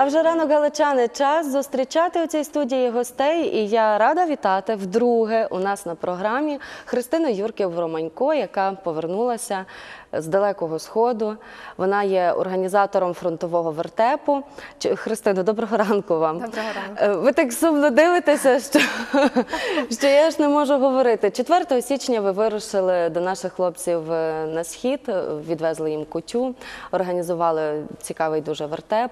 А вже ранок галичани час зустрічати у цій студії гостей. І я рада вітати вдруге у нас на програмі Христину Юрків Романько, яка повернулася з далекого сходу. Вона є організатором фронтового вертепу. Христино, доброго ранку вам. Доброго ранку. Е, Ви так сумно дивитеся, що, що я ж не можу говорити. 4 січня ви вирушили до наших хлопців е, на схід, е, відвезли їм кутю, організували цікавий дуже вертеп,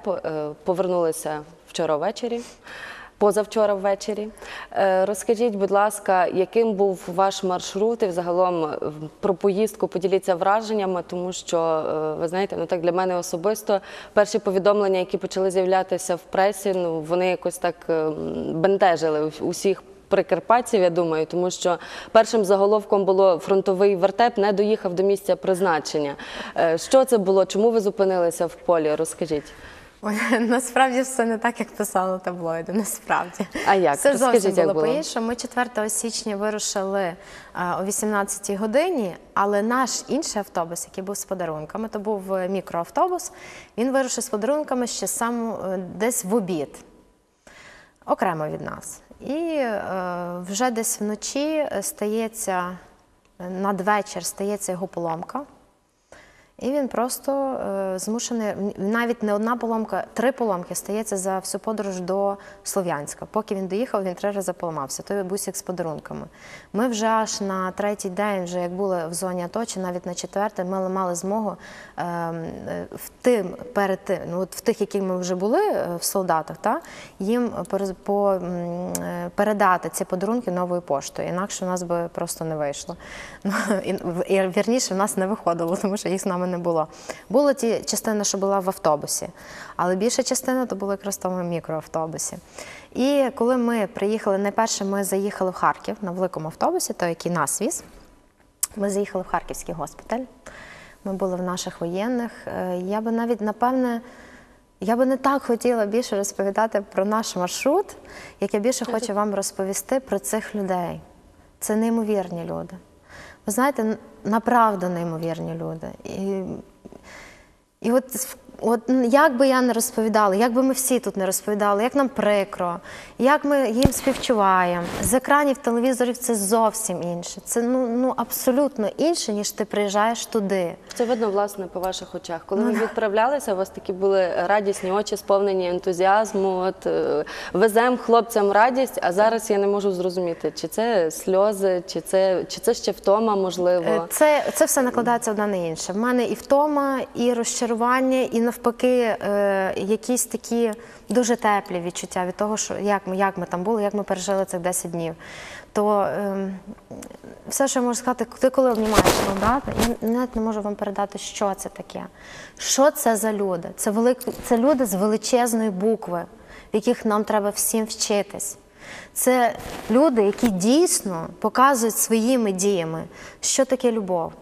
повернулися вчора ввечері. Позавчора ввечері. Е, Розкажіть, будь ласка, яким був ваш маршрут і взагалом е, про поїздку поділіться враженнями, тому що е, ви знаєте, ну так для мене особисто перші повідомлення, які почали з'являтися в пресі, ну вони якось так бентежили усіх. Прикарпатців, я думаю, тому що першим заголовком було фронтовий вертеп не доїхав до місця призначення. Що це було? Чому ви зупинилися в полі? Розкажіть. Ой, насправді все не так, як писали таблоїди. Насправді А як? все Розкажіть, зовсім було було? по-іншому. Ми 4 січня вирушили о 18-й годині, але наш інший автобус, який був з подарунками, то був е, мікроавтобус. Він вирушив з подарунками ще сам е, десь в обід, окремо від нас. І е, вже десь вночі стається надвечір стається його поломка. І він просто е, змушений, навіть не одна поломка, три поломки стається за всю подорож до Слов'янська. Поки він доїхав, він три рази поламався. Той бусик з подарунками. Ми вже аж на третій день, вже як були в зоні АТО, чи навіть на четвертий, ми мали змогу е, е, в тим, перед тим, ну от в тих, які ми вже були е, в солдатах, та, їм по, м, е, передати ці подарунки новою поштою. Інакше у нас би просто не вийшло. Ну, і, і вірніше, в нас не виходило, тому що їх з нами не було. Була ті частина, що була в автобусі, але більша частина то була якраз в тому мікроавтобусі. І коли ми приїхали, найперше ми заїхали в Харків на великому автобусі, той, який нас віз. Ми заїхали в Харківський госпіталь. Ми були в наших воєнних. Е, Я би навіть, напевне, я би не так хотіла більше розповідати про наш маршрут, як я більше хочу вам розповісти про цих людей. Це неймовірні люди. Ви знаєте, направду неймовірні люди. І, і от, от як би я не розповідала, як би ми всі тут не розповідали, як нам прикро, як ми їм співчуваємо. З екранів телевізорів це зовсім інше. Це ну, ну абсолютно інше, ніж ти приїжджаєш туди. Це видно власне по ваших очах. Коли ви відправлялися, у вас такі були радісні очі, сповнені ентузіазму. От е, везем хлопцям радість, а зараз я не можу зрозуміти, чи це сльози, чи це, чи це ще втома, Е, можливо. Це, це все накладається одне на інше. В мене і втома, і розчарування, і навпаки, е, якісь такі дуже теплі відчуття від того, що як ми, як ми там були, як ми пережили цих 10 днів. То е, все, що я можу сказати, ти коли обнімаєш солдата, я навіть не можу вам передати, що це таке. Що це за люди? Це, велик... це люди з величезної букви, в яких нам треба всім вчитись. Це люди, які дійсно показують своїми діями, що таке любов,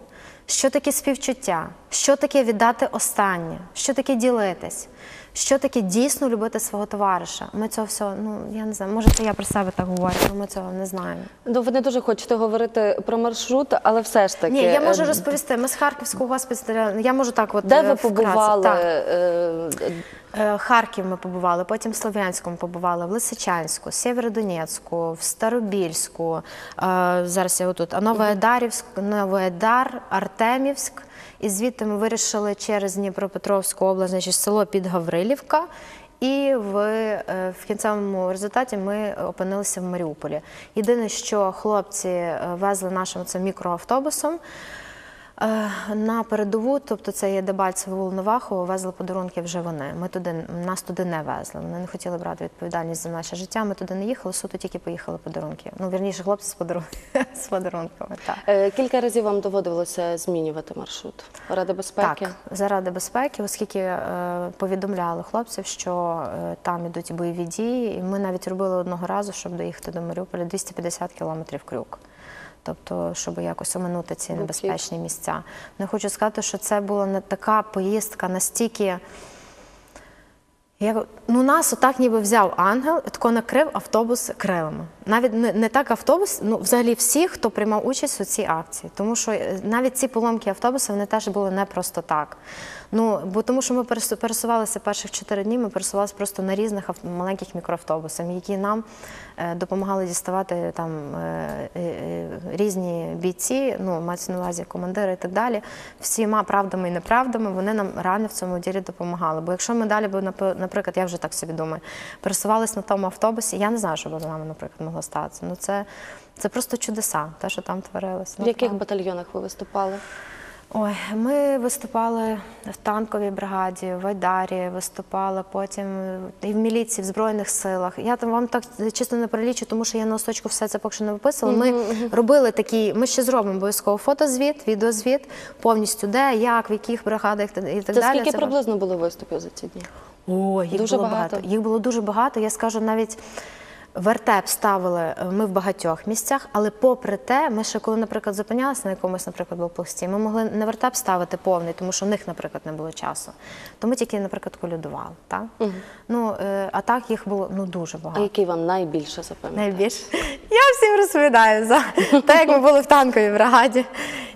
що таке співчуття, що таке віддати останнє, що таке ділитись, що таке дійсно любити свого товариша. Ми цього всього, ну я не знаю, може це я про себе так говорю, але ми цього не знаємо. Ну, ви не дуже хочете говорити про маршрут, але все ж таки. Ні, я можу е, розповісти. Ми з Харківського госпіталя, я можу так от Де е, ви вкратце. побували? Так. Е, Харків ми побували, потім в Слов'янському побували, в Лисичанську, Сєвєродонецьку, в Старобільську. е, Зараз я отут. А Новоайдарівськ, Новоайдар, Артемівськ. І звідти ми вирішили через Дніпропетровську область, значить село Підгаврилівка. І в, е, в кінцевому результаті ми опинилися в Маріуполі. Єдине, що хлопці везли нашим цим мікроавтобусом. Е, На передову, тобто це є Дебальцево Волновахово, везли подарунки вже вони. Ми туди нас туди не везли. Вони не хотіли брати відповідальність за наше життя. Ми туди не їхали, суто тільки поїхали подарунки. Ну вірніше, хлопці з подарунками з подарунками. Так. е, Кілька разів вам доводилося змінювати маршрут ради безпеки. Так, заради безпеки, оскільки е, повідомляли хлопців, що е, там ідуть бойові дії. І ми навіть робили одного разу, щоб доїхати до Маріуполя 250 кілометрів крюк. Тобто, щоб якось оминути ці небезпечні місця. Я хочу сказати, що це була не така поїздка настільки. Я, ну нас отак ніби взяв ангел, тако накрив автобус крилами. Навіть не, не так автобус, ну взагалі всі, хто приймав участь у цій акції. Тому що е, навіть ці поломки автобуса вони теж були не просто так. Ну, бо тому що ми пересу- пересувалися перших чотири дні, ми пересувалися просто на різних маленьких мікроавтобусах, які нам е, допомагали діставати там е, е, різні бійці, ну мається на увазі командири і так далі. Всіма правдами і неправдами вони нам реально в цьому ділі допомагали. Бо якщо ми далі б, наприклад, я вже так собі думаю, пересувалися на тому автобусі, я не знаю, що б з нами, наприклад, могло статися. Ну це, це просто чудеса, те, що там творилося. В яких батальйонах ви виступали? Ой, ми виступали в танковій бригаді, в Айдарі виступали, потім і в міліції, в Збройних силах. Я там вам так чисто не перелічу, тому що я на листочку все це поки що не виписувала. Ми робили такі, ми ще зробимо обов'язково фотозвіт, відеозвіт, повністю де, як, в яких бригадах і так Це далі. скільки Це приблизно було виступів за ці дні? о, їх Дуже було багато. багато. Їх було дуже багато. Я скажу навіть. Вертеп ставили е, ми в багатьох місцях, але попри те, ми ще коли, наприклад, зупинялися на якомусь, наприклад, блокпості, ми могли не вертеп ставити повний, тому що в них, наприклад, не було часу. То ми тільки, наприклад, колядували. Так? Ну, е, а так їх було ну, дуже А багато. який вам найбільше запам'ятався? Найбільше. Я всім розповідаю за те, як ми були в танковій бригаді.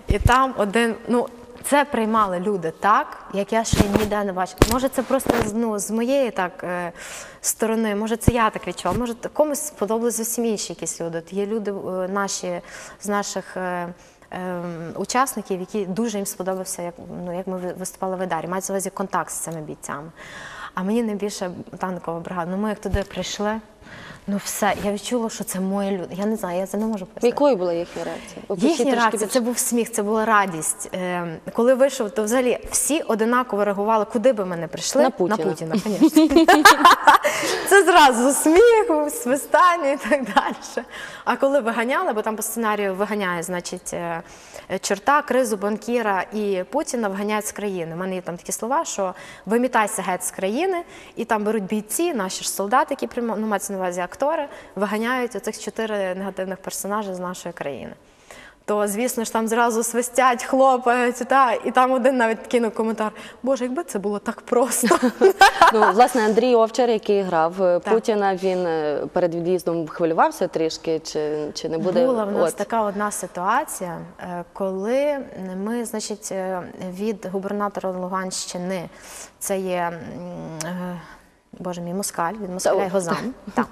І там один, ну, це приймали люди так, як я ще ніде не бачила. Може, це просто ну, з моєї так е, сторони, може, це я так відчула, може, комусь сподобались зовсім інші якісь люди. Є люди е, наші з наших. е, ем, Учасників, які дуже їм сподобався, як, ну, як ми виступали в Ідарі, мається увазі контакт з цими бійцями. А мені найбільше танкова бригада. Ну, ми як туди прийшли, ну все, я відчула, що це мої люди. Я не знаю, я це не можу пояснити. Якою була їхня реакція? Опишіть Їхня трошки реакція більше. це був сміх, це була радість. Е, коли вийшов, то взагалі всі одинаково реагували, куди би ми не прийшли. На Путіна. На Путіна, звісно. Це зразу сміх, свистання і так далі. А коли виганяли, бо там по сценарію виганяє, значить, е, чорта, кризу, банкіра і Путіна виганяють з країни. У мене є там такі слова, що вимітайся геть з країни, і там беруть бійці, наші ж солдати, які прийма- ну, мається на увазі актори, виганяють оцих чотири негативних персонажі з нашої країни. То, звісно ж, там зразу свистять, хлопають, та, і там один навіть кинув коментар: Боже, якби це було так просто. Ну, власне, Андрій Овчар, який грав е, Путіна, він е, перед від'їздом хвилювався трішки, чи, чи не буде Була в нас От. така одна ситуація, е, коли ми, значить, від губернатора Луганщини, це є. Боже мій Москаль, від Москаля Та, його зам. Так.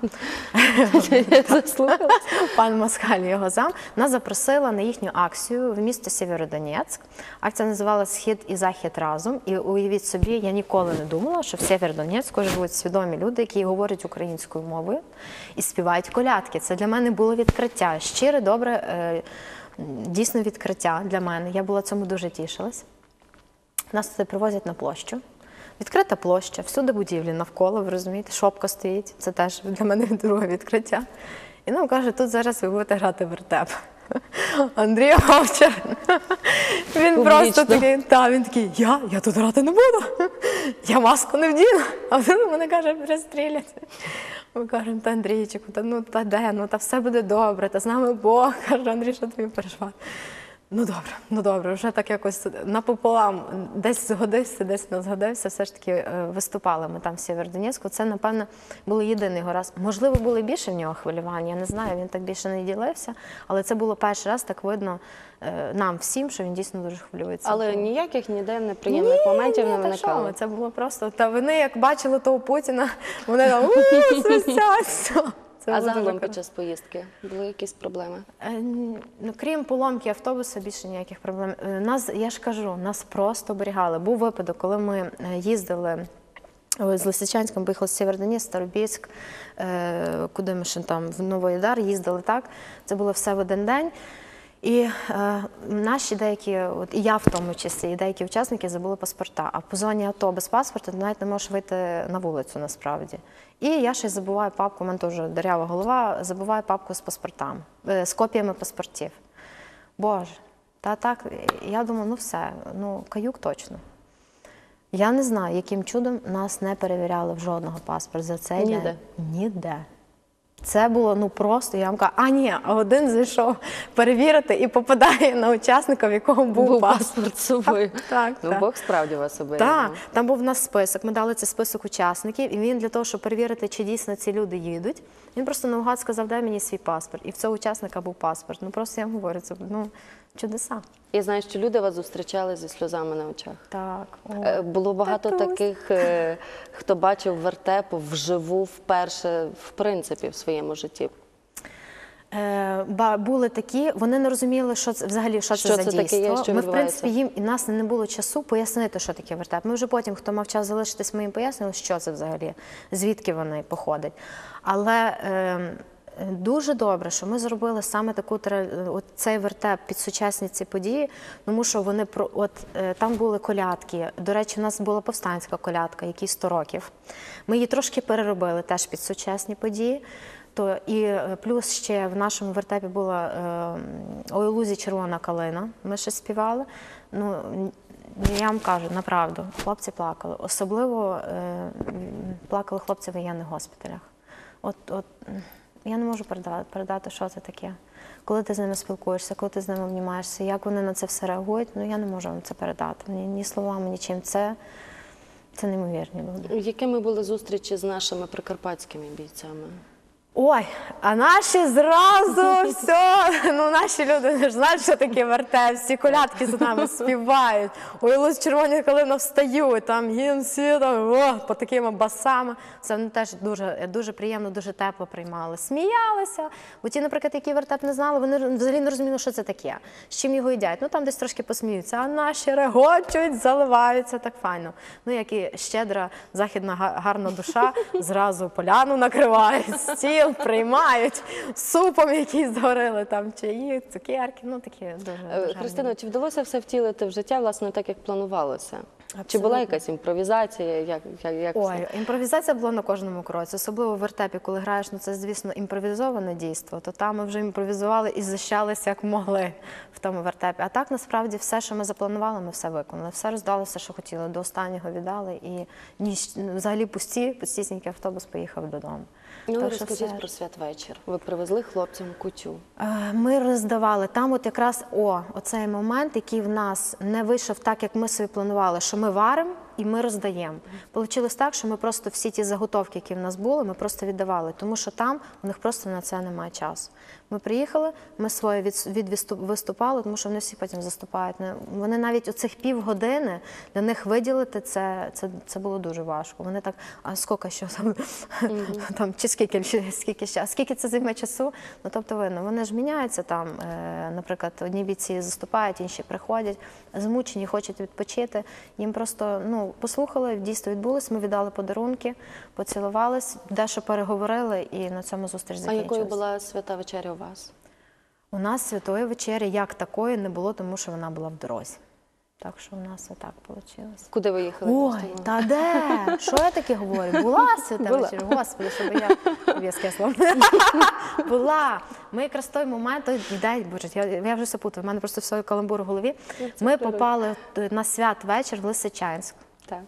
Пан Москаль, його зам, нас запросила на їхню акцію в місто Сєвєродонецьк. Акція називалася Схід і Захід разом. І уявіть собі, я ніколи не думала, що в Сєвєродонецьку живуть свідомі люди, які говорять українською мовою і співають колядки. Це для мене було відкриття. Щире, добре, е, дійсно відкриття для мене. Я була цьому дуже тішилась. Нас туди привозять на площу. Відкрита площа, всюди будівлі навколо, ви розумієте, шопка стоїть. Це теж для мене друге відкриття. І нам кажуть, тут зараз ви будете грати вертеп. Андрій Овчар. Він Публічно. просто такий, та, він такий, я, я тут грати не буду. Я маску не вдіну. А він мене каже, перестрілять. Ми кажемо, та Андрійчику, та ну та де, ну та все буде добре, та з нами Бог. Каже, Андрій, що тобі переживати? Ну добре, ну добре, вже так якось напополам десь згодився, десь не згодився. Все ж таки е, виступали ми там в Сєвєродонецьку. Це, напевно, було єдиний його раз. Можливо, було більше в нього хвилювання. Я не знаю, він так більше не ділився. Але це було перший раз так видно е, нам всім, що він дійсно дуже хвилюється. Але ніяких ніде неприємних моментів Ні, не виникало. ви, Це було просто. Та вони, як бачили того Путіна, вони там «У, свистять. Все». Це А загалом під час поїздки були якісь проблеми? Е, Ну, крім поломки автобуса, більше ніяких проблем. Е, Нас, я ж кажу, нас просто оберігали. Був випадок, коли ми е, їздили. З Лисичанськом поїхали з Сєвєродонецьк, Старобільськ, е, куди ми ще там в Новоїдар їздили так. Це було все в один день. І е, наші деякі, от і я в тому числі, і деякі учасники забули паспорта. А по зоні АТО без паспорта ти навіть не можеш вийти на вулицю насправді. І я ще забуваю папку, у мене теж дерява голова, забуваю папку з паспортами, е, з копіями паспортів. Боже, та так, я думаю, ну все, ну каюк точно. Я не знаю, яким чудом нас не перевіряли в жодного паспорт за цей Ніде. день. Ніде. Це було ну просто. Я вам кажу, а ні, а один зайшов перевірити і попадає на учасника, в якого був, Був паспорт. з собою. Так, ну, так. Бог справді вас оберігав. Так, там був у нас список. Ми дали цей список учасників, і він для того, щоб перевірити, чи дійсно ці люди їдуть. Він просто наугад сказав, дай мені свій паспорт. І в цього учасника був паспорт. Ну просто я вам говорю, це ну чудеса. Я знаю, що люди вас зустрічали зі сльозами на очах. Так. о. Е, Було багато Татусь. таких, е, хто бачив вертеп вживу вперше, в принципі, в своєму житті. Е, ба- були такі, вони не розуміли, що це взагалі що, Що це за це є, дійство. що ми, в принципі, їм і нас не було часу пояснити, що таке вертеп. Ми вже потім, хто мав час залишитись, ми їм пояснили, що це взагалі, звідки вони походять. Але е, дуже добре, що ми зробили саме таку от цей вертеп під сучасні ці події, тому що вони про от е, там були колядки. До речі, у нас була повстанська колядка, якій 100 років. Ми її трошки переробили теж під сучасні події. То і е, плюс ще в нашому вертепі була е, «Ой, лузі червона калина. Ми ще співали. Ну я вам кажу, направду, хлопці плакали. Особливо е, плакали хлопці в воєнних госпіталях. От, от я не можу передати, передати, що це таке. Коли ти з ними спілкуєшся, коли ти з ними обнімаєшся, як вони на це все реагують, ну я не можу вам це передати. Ні, ні словами, нічим. Це, це неймовірні люди. Якими були зустрічі з нашими прикарпатськими бійцями? Ой, а наші зразу все. Ну наші люди не ж знають, що таке вертеп, всі колядки за нами співають. Ой, луз червоні калина встають, там гімн всі там о, по такими басами. Це вони теж дуже, дуже приємно, дуже тепло приймали. Сміялися. Бо ті, наприклад, які вертеп не знали, вони взагалі не розуміли, що це таке, з чим його їдять. Ну там десь трошки посміються, а наші регочуть, заливаються так файно. Ну, як і щедра західна гарна душа, зразу поляну накривають, стіл приймають, супом якийсь згорили, там чаї, цукерки, ну такі дуже. Е, гарні. Христино, чи вдалося все втілити в життя, власне, так, як планувалося? Чи була якась імпровізація? Як, як, як Ой, все? імпровізація була на кожному кроці, особливо в вертепі, коли граєш, ну це звісно імпровізоване дійство. То там ми вже імпровізували і защалися як могли в тому вертепі. А так насправді все, що ми запланували, ми все виконали. Все роздали, все, що хотіли, до останнього віддали. І ніч взагалі пусті, пустісінький автобус поїхав додому. Ну, розкажіть все- про святвечір. Ви привезли хлопцям кутю. Ми роздавали там, от якраз о, оцей момент, який в нас не вийшов так, як ми собі планували, що ми варимо і ми роздаємо. Получилось так, що ми просто всі ті заготовки, які в нас були, ми просто віддавали, тому що там у них просто на це немає часу. Ми приїхали, ми своє від, від виступ- виступали, тому що вони всі потім заступають. Вони навіть оцих півгодини для них виділити це, це, це було дуже важко. Вони так, а скільки що там, там чи скільки, скільки ще, скільки це займе часу? Ну тобто видно, вони ж міняються там. Е, наприклад, одні бійці заступають, інші приходять, змучені, хочуть відпочити. Їм просто ну послухали, дійство відбулось. Ми віддали подарунки, поцілувались, дещо переговорили, і на цьому зустріч А якою була свята вечеря у вас? У нас святої вечері як такої не було, тому що вона була в дорозі. Так що у нас отак вийшло. Куди ви їхали? Ой, та де? Що я таке говорю? Була свята вечеря? Господи, щоб я в'язке слово. Була. Ми якраз той момент, дай, боже, я, я вже все путаю, в мене просто все каламбур у голові. Ми попали на свят вечір в Лисичанськ Так.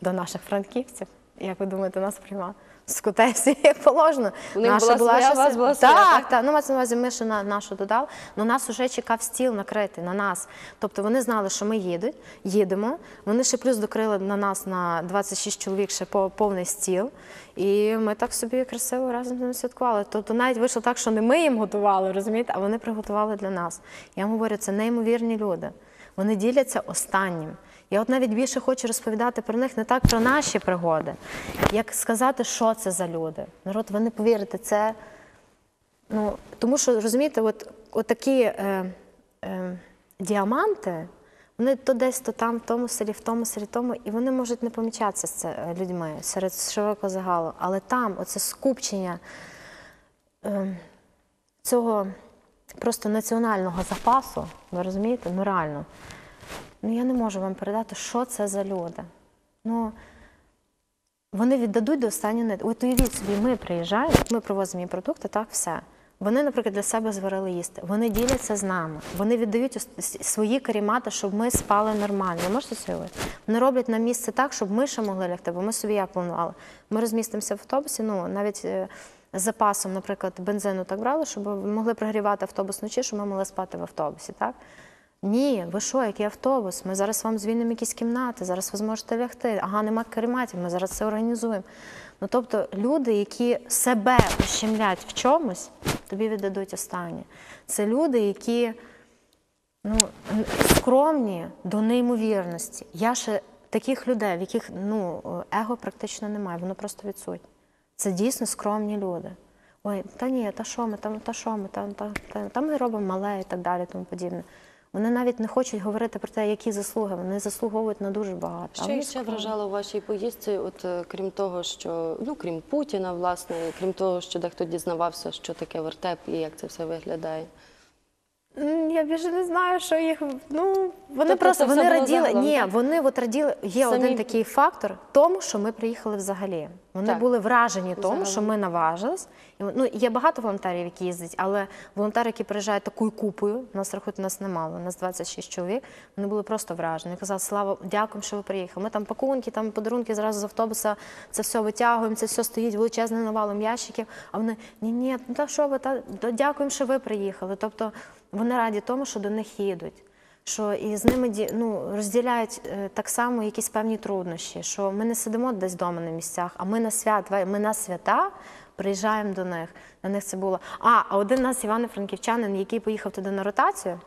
до наших франківців. Як ви думаєте, нас приймали? Скотей як положено. У них була своя, ще у вас була своя, так? Так, так. Ну, мається на увазі, ми ще на нашу додали. Ну, нас вже чекав стіл накритий на нас. Тобто вони знали, що ми їдуть, їдемо. Вони ще плюс докрили на нас на 26 чоловік ще по- повний стіл. І ми так собі красиво разом з ними святкували. Тобто навіть вийшло так, що не ми їм готували, розумієте, а вони приготували для нас. Я вам говорю, це неймовірні люди. Вони діляться останнім. Я от навіть більше хочу розповідати про них не так про наші пригоди, як сказати, що це за люди. Народ, ви не повірите, це ну тому що розумієте, от, от такі е, е, діаманти, вони то десь, то там, в тому селі, в тому селі, в тому, і вони можуть не помічатися з е, людьми серед широкого загалу. Але там оце скупчення е, цього просто національного запасу, ви розумієте, ну реально. Ну я не можу вам передати, що це за люди. Ну, вони віддадуть до останньої нитки. От уявіть собі, ми приїжджаємо, ми привозимо їм продукти, так, все. Вони, наприклад, для себе зварили їсти. Вони діляться з нами. Вони віддають свої карімати, щоб ми спали нормально. Можете це уявити? Вони роблять нам місце так, щоб ми ще могли лягти, бо ми собі як планували. Ми розмістимося в автобусі, ну навіть. Е, запасом, наприклад, бензину так брали, щоб могли пригрівати автобус вночі, щоб ми могли спати в автобусі, так? Ні, ви що, який автобус? Ми зараз вам звільнимо якісь кімнати, зараз ви зможете лягти. Ага, нема керматів, ми зараз це організуємо. Ну тобто люди, які себе ущемлять в чомусь, тобі віддадуть останнє. Це люди, які ну, скромні до неймовірності. Я ще таких людей, в яких ну, его практично немає, воно просто відсутнє. Це дійсно скромні люди. Ой, та ні, та що ми, та, та що ми, та, та, та, та ми робимо мале і так далі, тому подібне. Вони навіть не хочуть говорити про те, які заслуги. Вони заслуговують на дуже багато. Що ще вражало у вашій поїздці? От е, крім того, що ну крім Путіна, власне, крім того, що дехто дізнавався, що таке вертеп і як це все виглядає. М, Я більше не знаю, що їх. Ну вони Тобто просто це все вони було раділи. загалом, Ні, так? вони от раділи. Є Самі- один такий фактор в тому, що ми приїхали взагалі. Вони Так. були вражені тому, Загалом. що ми наважились. І, Ну є багато волонтерів, які їздять, але волонтери, які приїжджають такою купою, нас рахують нас немало, нас 26 чоловік. Вони були просто вражені. Казали, слава, дякуємо, що ви приїхали. Ми там пакунки, там подарунки зразу з автобуса. Це все витягуємо, це все стоїть величезним навалом ящиків. А вони ні, ні, ну та що ви та да, дякуємо, що ви приїхали. Тобто вони раді тому, що до них їдуть. Що і з ними ну, розділяють е, так само якісь певні труднощі, що ми не сидимо десь вдома на місцях, а ми на свят, ми на свята приїжджаємо до них. На них це було. А, а один нас Івано-Франківчанин, який поїхав туди на ротацію,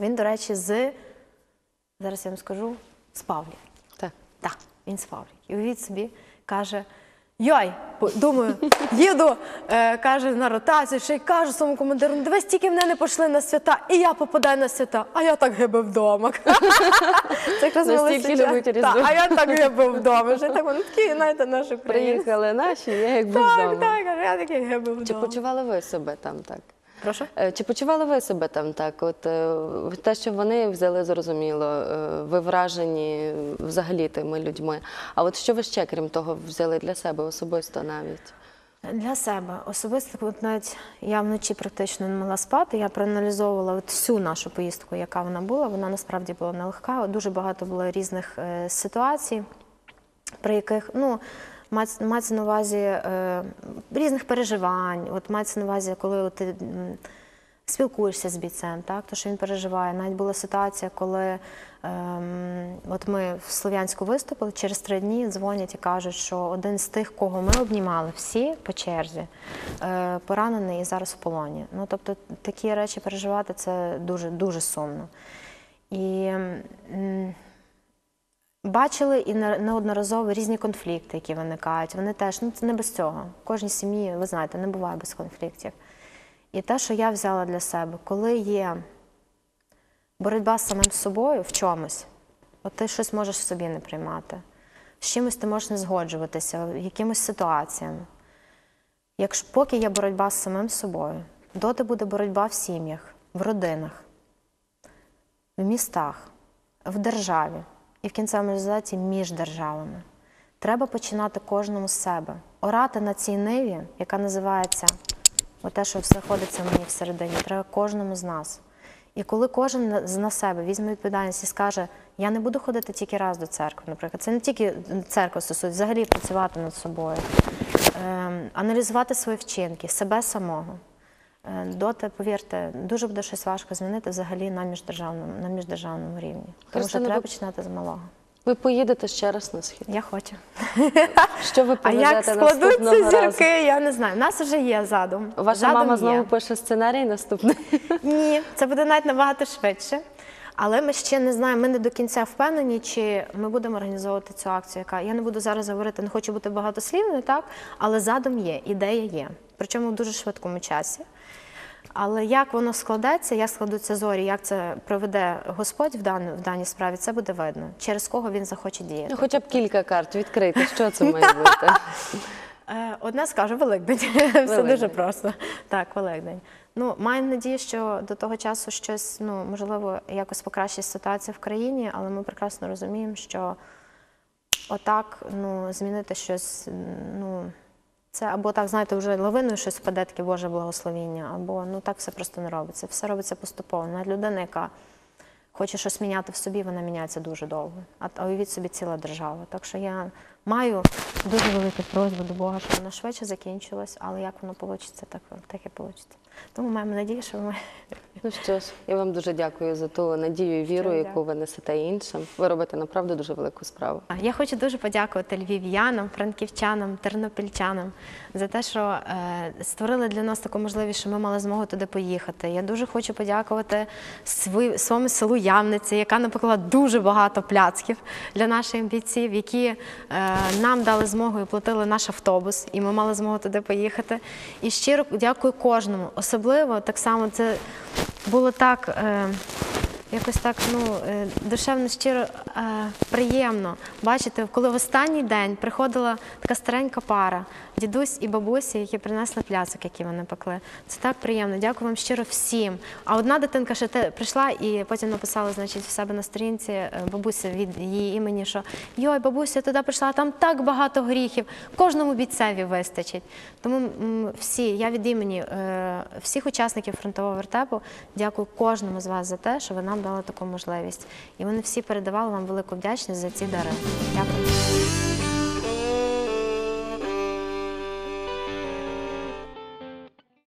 він, до речі, з зараз я вам скажу, з Павлів. Так. Так, він з Павлік. І уявіть собі, каже: Йой, думаю, їду, е, каже, на ротацію, ще й кажу своєму командиру, «Ну, дивись, тільки мене не пішли на свята, і я попадаю на свята, а я так гибе вдома. Це якраз Настільки велосипед. любить Так. А я так гиби вдома. Вже так вони такі, знаєте, наші українці. Приїхали наші, я якби Так, вдома. так, каже, я такий гиби Чи вдома. почували ви себе там так? Прошу? Е, Чи почували ви себе там так? От е, те, що вони взяли, зрозуміло, е, ви вражені взагалі тими людьми. А от що ви ще, крім того, взяли для себе особисто навіть? Для себе особисто, от навіть я вночі практично не могла спати. Я проаналізовувала от всю нашу поїздку, яка вона була. Вона насправді була нелегка. Дуже багато було різних е, ситуацій, при яких ну. Мається на увазі е, різних переживань. От мається на увазі, коли ти спілкуєшся з бійцем, так то що він переживає. Навіть була ситуація, коли ем, от ми в Слов'янську виступили, через три дні дзвонять і кажуть, що один з тих, кого ми обнімали, всі по черзі, е, поранений і зараз в полоні. Ну тобто такі речі переживати це дуже дуже сумно. І Бачили і неодноразово різні конфлікти, які виникають. Вони теж ну це не без цього. В кожній сім'ї, ви знаєте, не буває без конфліктів. І те, що я взяла для себе, коли є боротьба з самим собою в чомусь, от ти щось можеш в собі не приймати, з чимось ти можеш не згоджуватися, якимось ситуаціями. Якщо поки є боротьба з самим собою, доти буде боротьба в сім'ях, в родинах, в містах, в державі і в кінцевому результаті між державами. Треба починати кожному з себе, орати на цій ниві, яка називається те, що все ходиться мені всередині, треба кожному з нас. І коли кожен на- себе візьме відповідальність і скаже, я не буду ходити тільки раз до церкви, наприклад, це не тільки церква стосується, взагалі працювати над собою, ем, аналізувати свої вчинки, себе самого. Е, Доти, повірте, дуже буде щось важко змінити взагалі на міждержавному, на міждержавному рівні. Тому що Христина, треба ви- починати з малого. Ви поїдете ще раз на схід. Я хочу. Що ви А як повезете наступного складуться разу? зірки, я не знаю. У нас вже є задум. Ваша задум мама є. знову пише сценарій наступний. Ні, це буде навіть набагато швидше. Але ми ще не знаємо, ми не до кінця впевнені, чи ми будемо організовувати цю акцію, яка я не буду зараз говорити, не хочу бути багатослівною, так? Але задум є, ідея є. Причому в дуже швидкому часі. Але як воно складеться, як складуться зорі, як це проведе Господь в, дан, в даній справі, це буде видно. Через кого він захоче діяти. Ну, хоча б кілька карт відкрити. Що це має бути? Е, Одна скаже Великдень. Все дуже просто. Так, Великдень. Ну, маємо надію, що до того часу щось, ну, можливо, якось покращить ситуація в країні, але ми прекрасно розуміємо, що отак ну, змінити щось, ну, це або так, знаєте, вже лавиною щось впаде, таке Боже благословіння, або ну так все просто не робиться. Все робиться поступово. Навіть людина, яка хоче щось міняти в собі, вона міняється дуже довго. А, уявіть собі ціла держава. Так що я маю дуже велику просьбу до Бога, щоб воно швидше закінчилось, але як воно вийде, так, так і вийде. Тому маємо надію, що ми Ну що ж, я вам дуже дякую за ту надію і віру, Щиро яку ви несете іншим. Ви робите направду дуже велику справу. Я хочу дуже подякувати львів'янам, франківчанам, тернопільчанам за те, що е, створили для нас таку можливість, що ми мали змогу туди поїхати. Я дуже хочу подякувати свої, своєму селу Явниці, яка напекла дуже багато пляцків для наших бійців, які е, нам дали змогу і платили наш автобус, і ми мали змогу туди поїхати. І щиро дякую кожному. Особливо так само це було так. Е, Якось так ну е, душевно щиро е, приємно бачити, коли в останній день приходила така старенька пара, дідусь і бабусі, які принесли пляцок, які вони пекли. Це так приємно. Дякую вам щиро всім. А одна дитинка ще те прийшла і потім написала, значить, в себе на сторінці е, бабуся від її імені, що йой, бабуся, туди прийшла, там так багато гріхів, кожному бійцеві вистачить. Тому всі, я від імені е, всіх учасників фронтового вертепу дякую кожному з вас за те, що ви нам дали таку можливість. І вони всі передавали вам велику вдячність за ці дари. Дякую.